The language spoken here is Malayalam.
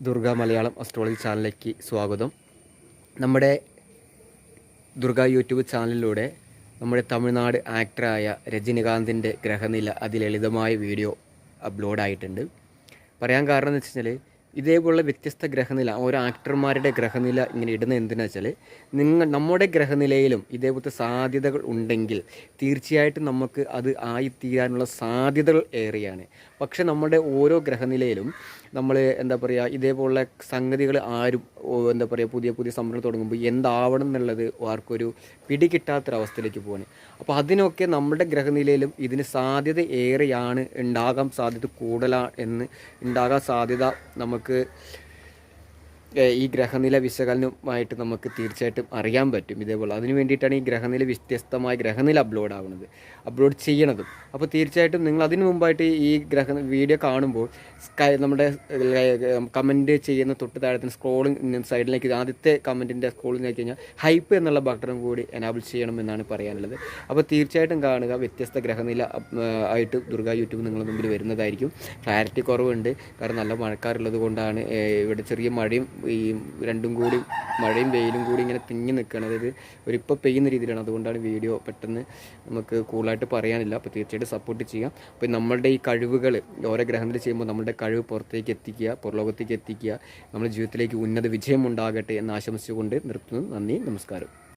ദുർഗ മലയാളം അസ്ട്രോളജി ചാനലിലേക്ക് സ്വാഗതം. നമ്മുടെ ദുർഗ യൂട്യൂബ് ചാനലിലൂടെ നമ്മുടെ തമിഴ്നാട് ആക്ടറായ രജനികാന്തിന്റെ ഗ്രഹനില അതിലളിതമായ വീഡിയോ അപ്ലോഡായിട്ടുണ്ട് പറയാൻ കാരണം എന്ന് വെച്ച് കഴിഞ്ഞാൽ ഇതേപോലുള്ള വ്യത്യസ്ത ഗ്രഹനില ഓരോ ആക്ടർമാരുടെ ഗ്രഹനില ഇങ്ങനെ ഇടുന്ന എന്തിനാ വെച്ചാൽ നിങ്ങൾ നമ്മുടെ ഗ്രഹനിലയിലും ഇതേപോലത്തെ സാധ്യതകൾ ഉണ്ടെങ്കിൽ തീർച്ചയായിട്ടും നമുക്ക് അത് ആയിത്തീരാനുള്ള സാധ്യതകൾ ഏറെയാണ്. പക്ഷെ നമ്മുടെ ഓരോ ഗ്രഹനിലയിലും നമ്മൾ എന്താ പറയുക ഇതേപോലുള്ള സംഗതികൾ ആരും എന്താ പറയുക പുതിയ പുതിയ സംരംഭം തുടങ്ങുമ്പോൾ എന്താവണം എന്നുള്ളത് ആർക്കൊരു പിടികിട്ടാത്തൊരവസ്ഥയിലേക്ക് പോവാണ്. അപ്പോൾ അതിനൊക്കെ നമ്മുടെ ഗ്രഹനിലയിലും ഇതിന് സാധ്യത ഏറെയാണ് ഉണ്ടാകാൻ സാധ്യത കൂടുതലാണ് എന്ന് ഉണ്ടാകാൻ സാധ്യത നമുക്ക് ഏഹ് ഈ ഗ്രഹനില വിശകലനമായിട്ട് നമുക്ക് തീർച്ചയായിട്ടും അറിയാൻ പറ്റും ഇതേപോലെ. അതിന് വേണ്ടിയിട്ടാണ് ഈ ഗ്രഹനില വ്യത്യസ്തമായ ഗ്രഹനില അപ്ലോഡ് ആവുന്നത് അപ്ലോഡ് ചെയ്യണതും. അപ്പോൾ തീർച്ചയായിട്ടും നിങ്ങൾ അതിന് മുമ്പായിട്ട് ഈ ഗ്രഹ വീഡിയോ കാണുമ്പോൾ സ്കൈ നമ്മുടെ കമന്റ് ചെയ്യുന്ന തൊട്ട് താഴത്തിന് സ്ക്രോളിങ് സൈഡിലേക്ക് ആദ്യത്തെ കമന്റിന്റെ സ്ക്രോളിങ് ആയി കഴിഞ്ഞാൽ ഹൈപ്പ് എന്നുള്ള ബട്ടണും കൂടി എനാബിൾ ചെയ്യണമെന്നാണ് പറയാനുള്ളത്. അപ്പോൾ തീർച്ചയായിട്ടും കാണുക. വ്യത്യസ്ത ഗ്രഹനില ആയിട്ട് ദുർഗ യൂട്യൂബ് നിങ്ങളുടെ മുമ്പിൽ വരുന്നതായിരിക്കും. ക്ലാരിറ്റി കുറവുണ്ട്. കാരണം നല്ല മഴക്കാറുള്ളത് കൊണ്ടാണ് ഇവിടെ ചെറിയ മഴയും ഈ രണ്ടും കൂടി മഴയും വെയിലും കൂടി ഇങ്ങനെ തിങ്ങി നിൽക്കുകയാണ്. അതായത് ഒരു ഇപ്പോൾ പെയ്യുന്ന രീതിയിലാണ്. അതുകൊണ്ടാണ് വീഡിയോ പെട്ടെന്ന് നമുക്ക് കൂളായിട്ട് പറയാനില്ല. അപ്പോൾ തീർച്ചയായിട്ടും സപ്പോർട്ട് ചെയ്യാം. അപ്പോൾ നമ്മളുടെ ഈ കഴിവുകൾ ഓരോ ഗ്രഹത്തിൽ ചെയ്യുമ്പോൾ നമ്മളുടെ കഴിവ് പുറത്തേക്ക് എത്തിക്കുക പുറലോകത്തേക്ക് എത്തിക്കുക നമ്മുടെ ജീവിതത്തിലേക്ക് ഉന്നത വിജയം ഉണ്ടാകട്ടെ എന്ന് ആശംസിച്ചുകൊണ്ട് നിർത്തുന്നു. നന്ദി നമസ്കാരം.